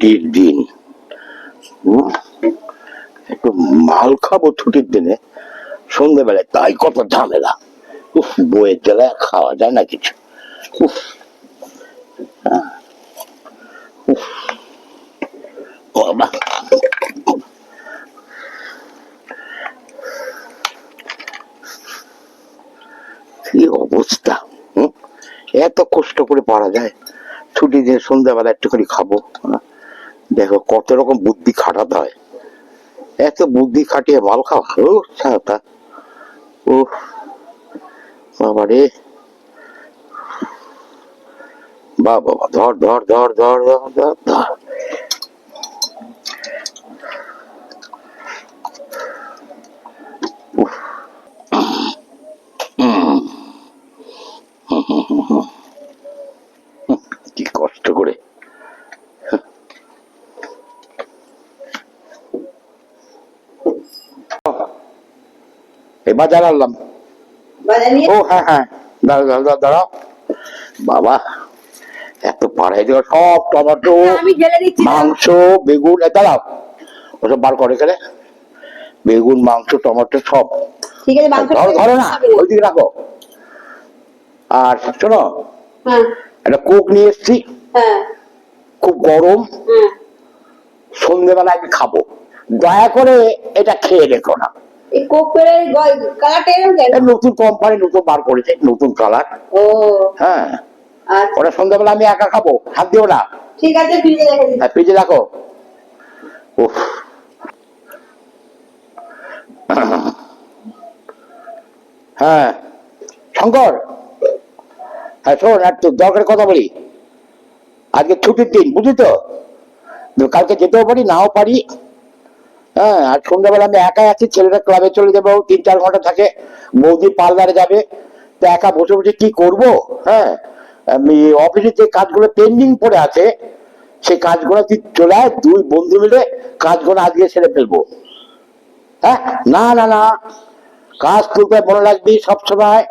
ছুটির দিন। একটু মাল খাব ছুটির দিনে। সন্ধ্যেবেলায় তাই কত ঝামেলা। উফ, বইয়ের খাওয়া যায় না কিছু। উফ। বাবা কি অবস্থা? এত কষ্ট করে পারা যায়। ছুটি দিয়ে সন্ধ্যাবেলা একটুখানি খাব হ্যাঁ? দেখো, কত রকম বুদ্ধি খাটাতে হয়। এত বুদ্ধি খাটিয়ে মাল খাওয়া ও ছাতা ও বাবা রে বা বাবা, ধর ধর ধর ধর ধর ধর ধর উফ। উম। কি কষ্ট করে এবার বাজার নিয়ে? ও হ্যাঁ হ্যাঁ। দাঁড়াও দাঁড়াও দাঁড়াও বাবা এত পাড়াই দেওয়া সব টমেটো দাও। মাংস বেগুন দাঁড়াও। ওসব বার করে এখানে। বেগুন মাংস টমেটো সব। ঠিক আছে মাংস ধরো ধরো না ওইদিকে রাখো। আর শোনো হ্যাঁ। একটা কোক নিয়ে এসছি। হ্যাঁ। খুব গরম। সন্ধেবেলা আমি খাব। দয়া করে এটা খেয়ে রেখো না। এই কোক কালারটা এরকম কেন? নতুন কোম্পানি নতুন বার করেছে নতুন কালার ও। হ্যাঁ। আচ্ছা। ওটা সন্ধ্যাবেলা আমি একা খাব হাত দিও না। ঠিক আছে ফ্রিজে রেখে দিচ্ছি। হ্যাঁ ফ্রিজে রাখো। উফ। হ্যাঁ। শঙ্কর। হ্যাঁ শোন একটু দরকারের কথা বলি। আজকে ছুটির দিন বুঝলি তো? কালকে যেতেও পারি নাও পারি। হ্যাঁ আর সন্ধ্যাবেলা আমি একাই আছি, ছেলেটা ক্লাবে চলে যাব তিন চার ঘণ্টা থাকে, বৌদি পার্লারে যাবে। তো একা বসে বসে কি করব? হ্যাঁ আমি অফিসে যে কাজগুলো পেন্ডিং পড়ে আছে, সেই কাজগুলো তুই চলে আয়, দুই বন্ধু মিলে কাজগুলো আজকে সেরে ফেলব। হ্যাঁ না না না, কাজ তুলতে মনে রাখবি সবসময়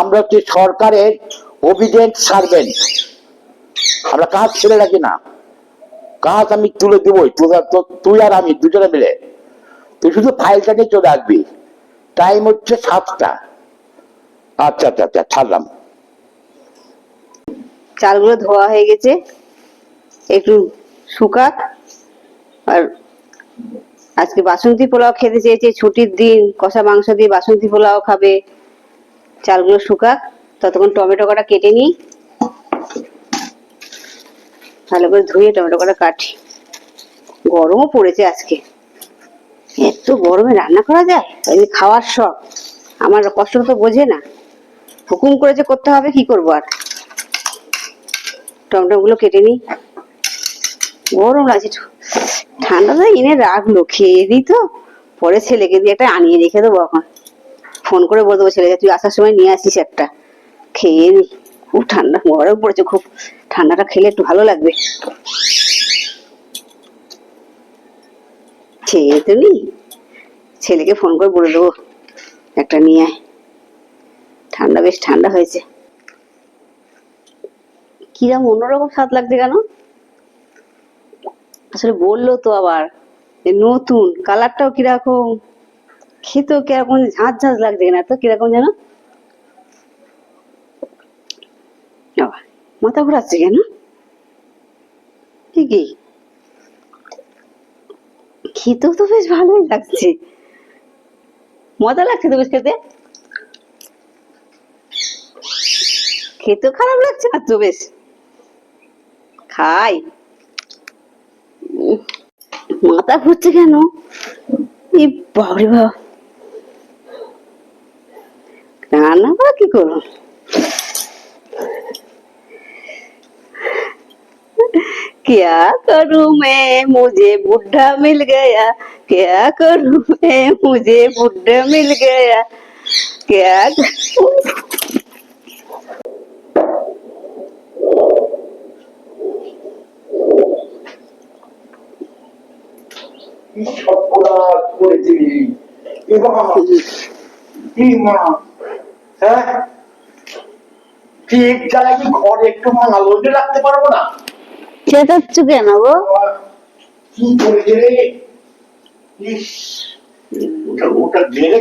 আমরা হচ্ছে সরকারের অভিডেন্ট সার্ভেন্ট আমরা কাজ ছেড়ে রাখি না। কাজ আমি তুলে দেবই তুই আর- আমি দুজনে মিলে। তুই শুধু ফাইলটা নিয়ে চলে আসবি। টাইম হচ্ছে সাতটা। আচ্ছা আচ্ছা আচ্ছা ছাড়লাম। চালগুলো ধোয়া হয়ে গেছে। একটু শুকাক। আর আজকে বাসন্তী পোলাও খেতে চেয়েছে। ছুটির দিন কষা মাংস দিয়ে বাসন্তী পোলাও খাবে। চালগুলো শুকাক। ততক্ষণ টমেটো কটা কেটে নিই। ভালো করে ধুয়ে টমেটো কটা কাটি। গরমও পড়েছে আজকে। এত গরমে রান্না করা যায়? এমনি খাওয়ার শখ। আমার কষ্ট তো বোঝে না। হুকুম করেছে করতে হবে, কি করব আর? টমেটো গুলো কেটে নি গরম লাগছে ঠান্ডা তো এনে রাখল, খেয়ে দিই তো। পরে ছেলেকে দিয়ে একটা আনিয়ে রেখে দেবো এখন। ফোন করে বলে দেবো ছেলেকে, তুই আসার সময় নিয়ে আসিস একটা। খেয়ে নি। খুব ঠান্ডা গরম পড়েছে খুব ঠান্ডাটা খেলে একটু ভালো লাগবে। খেয়ে তো নি। ছেলেকে ফোন করে বলে দেবো, একটা নিয়ে আয়। ঠান্ডা বেশ ঠান্ডা হয়েছে। কিরম অন্যরকম স্বাদ লাগছে কেন আসলে বলল তো আবার নতুন কালারটাও কীরকম, খেতেও কীরকম ঝাঁঝ ঝাঁঝ লাগছে না তো কীরকম যেন বাবা, মাথা ঘোরাচ্ছে কেন? ঠিকই খেতেও তো বেশ ভালোই লাগছে। মজা লাগছে তো বেশ খেতে? খেতেও খারাপ লাগছে না তো বেশ? খাই। মাথা ঘুরছে কেন? এই বাবরে বাবা রান্না করা কি করব? क्या करूं मैं मुझे बुढ़ा मिल गया क्या करूं मैं मुझे बुढ़ा मिल गया क्या करूं সর্বনাশ করেছি এ বাবা, কি মা হ্যাঁ ঠিক জ্বালা কি ঘরে একটু মা আলোতে রাখতে পারবো না চেঁচাচ্ছ কেন গো কি ওটা ওটা গিলে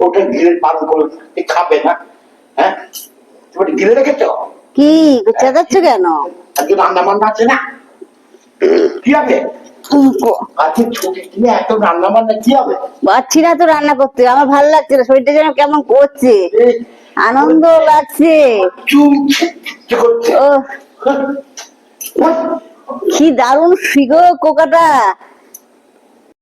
ওটা গিলে করে খাবে না হ্যাঁ তুমি গিলে কি? চেঁচাচ্ছ কেন আজকে রান্না বান্না আছে না? কি হবে আজকে ছুটির দিনে এত রান্না বান্না কি হবে পারছি না তো রান্না করতে। আমার ভালো লাগছে না শরীরটা যেন কেমন করছে। আনন্দ লাগছে। চুল ছিটছে করছে? ও? কি দারুণ ফিগো কোকাটা।